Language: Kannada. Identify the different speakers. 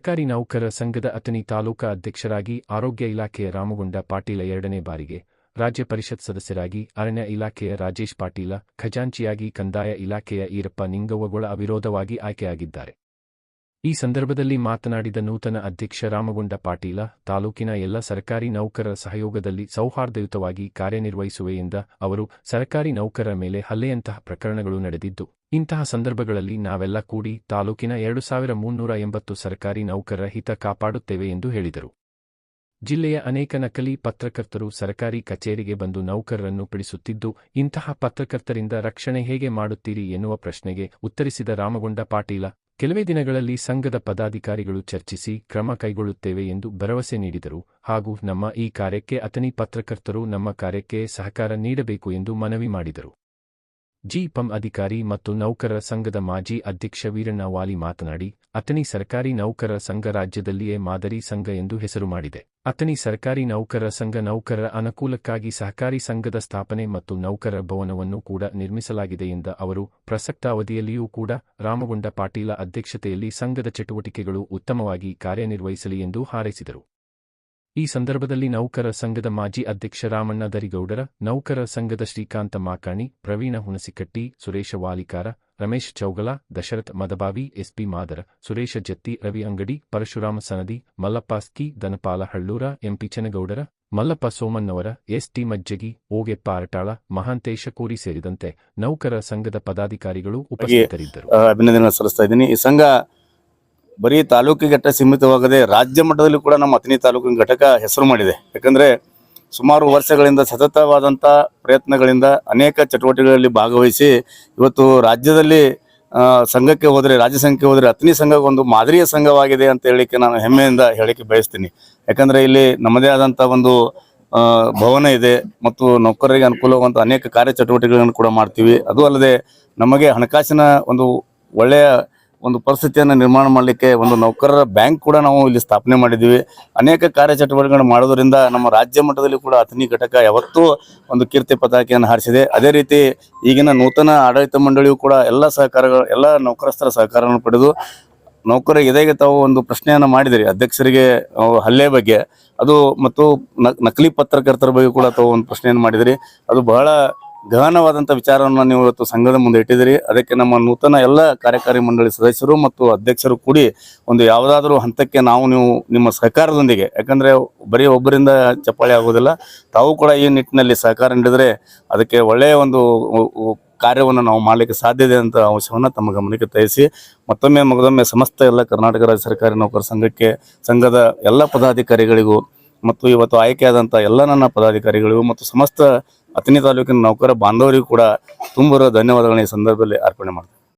Speaker 1: ಸರ್ಕಾರಿ ನೌಕರರ ಸಂಘದ ಅತನಿ ತಾಲೂಕಾ ಅಧ್ಯಕ್ಷರಾಗಿ ಆರೋಗ್ಯ ಇಲಾಖೆಯ ರಾಮಗುಂಡ ಪಾಟೀಲ ಎರಡನೇ ಬಾರಿಗೆ, ರಾಜ್ಯ ಪರಿಷತ್ ಸದಸ್ಯರಾಗಿ ಅರಣ್ಯ ಇಲಾಖೆಯ ರಾಜೇಶ್ ಪಾಟೀಲ, ಖಜಾಂಚಿಯಾಗಿ ಕಂದಾಯ ಇಲಾಖೆಯ ಈರಪ್ಪ ನಿಂಗವ್ವಗೊಳ ಅವಿರೋಧವಾಗಿ ಆಯ್ಕೆಯಾಗಿದ್ದಾರೆ. ಈ ಸಂದರ್ಭದಲ್ಲಿ ಮಾತನಾಡಿದ ನೂತನ ಅಧ್ಯಕ್ಷ ರಾಮಗುಂಡ ಪಾಟೀಲ, ತಾಲೂಕಿನ ಎಲ್ಲ ಸರ್ಕಾರಿ ನೌಕರರ ಸಹಯೋಗದಲ್ಲಿ ಸೌಹಾರ್ದಯುತವಾಗಿ ಕಾರ್ಯನಿರ್ವಹಿಸುವೆ ಎಂದ ಅವರು, ಸರ್ಕಾರಿ ನೌಕರರ ಮೇಲೆ ಹಲ್ಲೆಯಂತಹ ಪ್ರಕರಣಗಳು ನಡೆದಿದ್ದು, ಇಂತಹ ಸಂದರ್ಭಗಳಲ್ಲಿ ನಾವೆಲ್ಲ ಕೂಡಿ ತಾಲೂಕಿನ ಎರಡು ಸಾವಿರ ಮುನ್ನೂರ ಎಂಬತ್ತು ಸರ್ಕಾರಿ ನೌಕರರ ಹಿತ ಕಾಪಾಡುತ್ತೇವೆ ಎಂದು ಹೇಳಿದರು. ಜಿಲ್ಲೆಯ ಅನೇಕ ನಕಲಿ ಪತ್ರಕರ್ತರು ಸರ್ಕಾರಿ ಕಚೇರಿಗೆ ಬಂದು ನೌಕರರನ್ನು ಪಿಡಿಸುತ್ತಿದ್ದು ಇಂತಹ ಪತ್ರಕರ್ತರಿಂದ ರಕ್ಷಣೆ ಹೇಗೆ ಮಾಡುತ್ತೀರಿ ಎನ್ನುವ ಪ್ರಶ್ನೆಗೆ ಉತ್ತರಿಸಿದ ರಾಮಗೊಂಡ ಪಾಟೀಲ ಕೆಲವೇ ದಿನಗಳಲ್ಲಿ ಸಂಘದ ಪದಾಧಿಕಾರಿಗಳು ಚರ್ಚಿಸಿ ಕ್ರಮ ಕೈಗೊಳ್ಳುತ್ತೇವೆ ಎಂದು ಭರವಸೆ ನೀಡಿದರು ಹಾಗೂ ನಮ್ಮ ಈ ಕಾರ್ಯಕ್ಕೆ ಅತನಿ ಪತ್ರಕರ್ತರು ನಮ್ಮ ಕಾರ್ಯಕ್ಕೆ ಸಹಕಾರ ನೀಡಬೇಕು ಎಂದು ಮನವಿ ಮಾಡಿದರು. ಜಿಪಂ ಅಧಿಕಾರಿ ಮತ್ತು ನೌಕರರ ಸಂಘದ ಮಾಜಿ ಅಧ್ಯಕ್ಷ ವೀರಣ್ಣ ವಾಲಿ ಮಾತನಾಡಿ ಅತನಿ ಸರ್ಕಾರಿ ನೌಕರರ ಸಂಘ ರಾಜ್ಯದಲ್ಲಿಯೇ ಮಾದರಿ ಸಂಘ ಎಂದು ಹೆಸರು ಮಾಡಿದೆ. ಅತನಿ ಸರ್ಕಾರಿ ನೌಕರರ ಸಂಘ ನೌಕರರ ಅನುಕೂಲಕ್ಕಾಗಿ ಸಹಕಾರಿ ಸಂಘದ ಸ್ಥಾಪನೆ ಮತ್ತು ನೌಕರರ ಭವನವನ್ನು ಕೂಡ ನಿರ್ಮಿಸಲಾಗಿದೆ ಎಂದ ಅವರು, ಪ್ರಸಕ್ತ ಅವಧಿಯಲ್ಲಿಯೂ ಕೂಡ ರಾಮಗೊಂಡ ಪಾಟೀಲ ಅಧ್ಯಕ್ಷತೆಯಲ್ಲಿ ಸಂಘದ ಚಟುವಟಿಕೆಗಳು ಉತ್ತಮವಾಗಿ ಕಾರ್ಯನಿರ್ವಹಿಸಲಿ ಎಂದು ಹಾರೈಸಿದರು. ಈ ಸಂದರ್ಭದಲ್ಲಿ ನೌಕರ ಸಂಘದ ಮಾಜಿ ಅಧ್ಯಕ್ಷ ರಾಮಣ್ಣ ದರಿಗೌಡರ ನೌಕರ ಸಂಘದ Shrikant Makani Praveen Hunasikatti Suresh Valikar Ramesh Chougala Dasharath Madabavi SP Madar Suresh Jatti Ravi Angadi Parashuram Sanadi Mallappaski Dhanapal Hallur MP Changoudar Mallappa Somannavar ST Majjagi Ogeppa Aratal Mahantesh ಕೋರಿ ಸೇರಿದಂತೆ ನೌಕರ ಸಂಘದ ಪದಾಧಿಕಾರಿಗಳು ಉಪಸ್ಥಿತರಿದ್ದರು.
Speaker 2: ಅಭಿನಂದನೆ ಸಲ್ಲಿಸ್ತಾ ಇದ್ದೀನಿ. ಈ ಸಂಘ ಬರೀ ತಾಲೂಕು ಘಟ್ಟ ಸೀಮಿತವಾಗದೆ ರಾಜ್ಯ ಮಟ್ಟದಲ್ಲಿ ಕೂಡ ನಮ್ಮ ಅಥಣಿ ತಾಲೂಕಿನ ಘಟಕ ಹೆಸರು ಮಾಡಿದೆ. ಯಾಕಂದ್ರೆ ಸುಮಾರು ವರ್ಷಗಳಿಂದ ಸತತವಾದಂಥ ಪ್ರಯತ್ನಗಳಿಂದ ಅನೇಕ ಚಟುವಟಿಕೆಗಳಲ್ಲಿ ಭಾಗವಹಿಸಿ ಇವತ್ತು ರಾಜ್ಯದಲ್ಲಿ ಸಂಘಕ್ಕೆ ಹೋದರೆ, ರಾಜ್ಯ ಸಂಘಕ್ಕೆ ಹೋದರೆ ಅಥಣಿ ಸಂಘ ಒಂದು ಮಾದರಿಯ ಸಂಘವಾಗಿದೆ ಅಂತ ಹೇಳಿಕ್ಕೆ ನಾನು ಹೆಮ್ಮೆಯಿಂದ ಹೇಳಿಕೆ ಬಯಸ್ತೀನಿ. ಯಾಕಂದ್ರೆ ಇಲ್ಲಿ ನಮ್ಮದೇ ಆದಂಥ ಒಂದು ಭವನ ಇದೆ ಮತ್ತು ನೌಕರರಿಗೆ ಅನುಕೂಲವಾಗುವಂಥ ಅನೇಕ ಕಾರ್ಯಚಟುವಟಿಕೆಗಳನ್ನು ಕೂಡ ಮಾಡ್ತೀವಿ. ಅದು ಅಲ್ಲದೆ ನಮಗೆ ಹಣಕಾಸಿನ ಒಂದು ಒಳ್ಳೆಯ ಒಂದು ಪರಿಸ್ಥಿತಿಯನ್ನು ನಿರ್ಮಾಣ ಮಾಡಲಿಕ್ಕೆ ಒಂದು ನೌಕರರ ಬ್ಯಾಂಕ್ ಕೂಡ ನಾವು ಇಲ್ಲಿ ಸ್ಥಾಪನೆ ಮಾಡಿದ್ದೀವಿ. ಅನೇಕ ಕಾರ್ಯಚಟುವಟಿಕೆಗಳನ್ನು ಮಾಡೋದರಿಂದ ನಮ್ಮ ರಾಜ್ಯ ಮಟ್ಟದಲ್ಲಿ ಕೂಡ ಅತನಿ ಘಟಕ ಯಾವತ್ತೂ ಒಂದು ಕೀರ್ತಿ ಪತಾಕೆಯನ್ನು ಹಾರಿಸಿದೆ. ಅದೇ ರೀತಿ ಈಗಿನ ನೂತನ ಆಡಳಿತ ಮಂಡಳಿಯು ಕೂಡ ಎಲ್ಲ ಸಹಕಾರಗಳು, ಎಲ್ಲ ನೌಕರಸ್ಥರ ಸಹಕಾರವನ್ನು ಪಡೆದು ನೌಕರರಿಗೆ ಇದೇಗೆ ತಾವು ಒಂದು ಪ್ರಶ್ನೆಯನ್ನು ಮಾಡಿದಿರಿ, ಅಧ್ಯಕ್ಷರಿಗೆ ಹಲ್ಲೆ ಬಗ್ಗೆ. ಅದು ಮತ್ತು ನಕಲಿ ಪತ್ರಕರ್ತರ ಬಗ್ಗೆ ಕೂಡ ತಾವು ಒಂದು ಪ್ರಶ್ನೆಯನ್ನು ಮಾಡಿದಿರಿ. ಅದು ಬಹಳ ಗಹನವಾದಂಥ ವಿಚಾರವನ್ನು ನೀವು ಇವತ್ತು ಸಂಘದ ಮುಂದೆ ಇಟ್ಟಿದ್ದೀರಿ. ಅದಕ್ಕೆ ನಮ್ಮ ನೂತನ ಎಲ್ಲ ಕಾರ್ಯಕಾರಿ ಮಂಡಳಿ ಸದಸ್ಯರು ಮತ್ತು ಅಧ್ಯಕ್ಷರು ಕೂಡಿ ಒಂದು ಯಾವುದಾದ್ರೂ ಹಂತಕ್ಕೆ ನಾವು ನೀವು ನಿಮ್ಮ ಸಹಕಾರದೊಂದಿಗೆ, ಯಾಕಂದರೆ ಬರೀ ಒಬ್ಬರಿಂದ ಚಪ್ಪಾಳೆ ಆಗೋದಿಲ್ಲ, ತಾವು ಕೂಡ ಈ ನಿಟ್ಟಿನಲ್ಲಿ ಸಹಕಾರ ನೀಡಿದರೆ ಅದಕ್ಕೆ ಒಳ್ಳೆಯ ಒಂದು ಕಾರ್ಯವನ್ನು ನಾವು ಮಾಡಲಿಕ್ಕೆ ಸಾಧ್ಯ ಇದೆ ಅಂತ ಅಂಶವನ್ನು ತಮ್ಮ ಗಮನಕ್ಕೆ ತಯಿಸಿ ಮತ್ತೊಮ್ಮೆ ಮಗದೊಮ್ಮೆ ಸಮಸ್ತ ಎಲ್ಲ ಕರ್ನಾಟಕ ರಾಜ್ಯ ಸರ್ಕಾರಿ ನೌಕರ ಸಂಘಕ್ಕೆ, ಸಂಘದ ಎಲ್ಲ ಪದಾಧಿಕಾರಿಗಳಿಗೂ ಮತ್ತು ಇವತ್ತು ಆಯ್ಕೆಯಾದಂಥ ಎಲ್ಲ ನನ್ನ ಪದಾಧಿಕಾರಿಗಳಿಗೂ ಮತ್ತು ಸಮಸ್ತ ಅತನಿ ತಾಲೂಕಿನ ನೌಕರ ಬಾಂಧವರಿಗೂ ಕೂಡ ತುಂಬ ಧನ್ಯವಾದಗಳನ್ನ ಈ ಸಂದರ್ಭದಲ್ಲಿ ಅರ್ಪಣೆ ಮಾಡ್ತೀನಿ.